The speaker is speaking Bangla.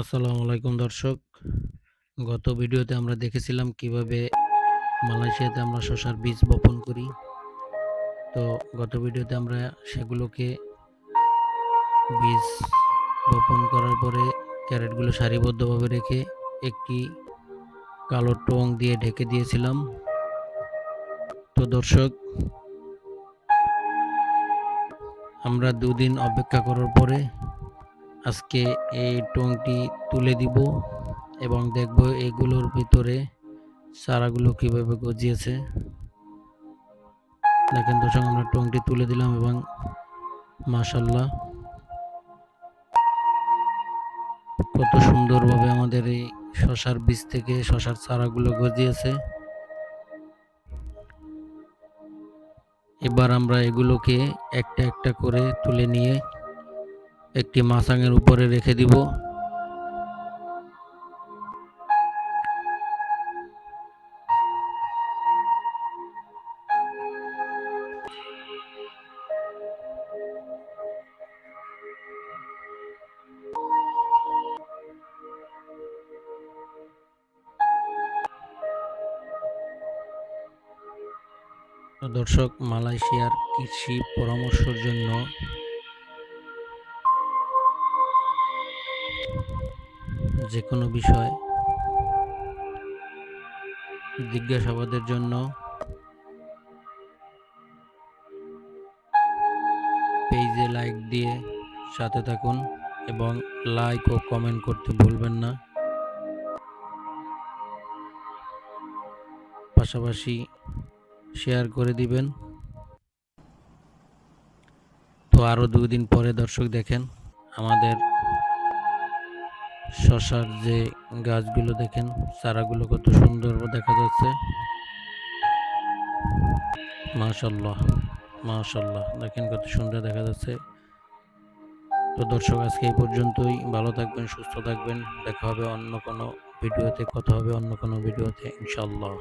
আসসালামু আলাইকুম দর্শক। গত ভিডিওতে আমরা দেখেছিলাম কীভাবে মালয়েশিয়াতে আমরা শশার বীজ বপন করি। তো গত ভিডিওতে আমরা সেগুলোকে বীজ বপন করার পরে ক্যারেটগুলো সারিবদ্ধভাবে রেখে একটি কালো টং দিয়ে ঢেকে দিয়েছিলাম। তো দর্শক, আমরা দুদিন অপেক্ষা করার পরে আজকে এই টংটি তুলে দিব এবং দেখব এগুলোর ভিতরে চারাগুলো কীভাবে গজিয়েছে। দেখেন দর্শক, আমরা টংটি তুলে দিলাম এবং মাশাল্লাহ কত সুন্দরভাবে আমাদের এই শশার বীজ থেকে শশার চারাগুলো গজিয়েছে। এবার আমরা এগুলোকে একটা একটা করে তুলে নিয়ে একটি মাসাঙের উপরে রেখে দিব। দর্শক মালয়েশিয়ার কৃষি পরামর্শের জন্য যে কোনো বিষয় জিজ্ঞাসাবাদের জন্য পেজে লাইক দিয়ে সাথে থাকুন এবং লাইক ও কমেন্ট করতে ভুলবেন না। পাশাপাশি শেয়ার করে দিবেন। তো আরও দুদিন পরে দর্শক দেখেন, আমাদের শশার যে গাছগুলো দেখেন, চারাগুলো কত সুন্দর দেখা যাচ্ছে। মাশাল্লাহ মাশাল্লাহ দেখেন কত সুন্দর দেখা যাচ্ছে। তো দর্শক, আজকে এই পর্যন্তই। ভালো থাকবেন, সুস্থ থাকবেন। দেখা হবে অন্য কোনো ভিডিওতে, কথা হবে অন্য কোনো ভিডিওতে ইনশাল্লাহ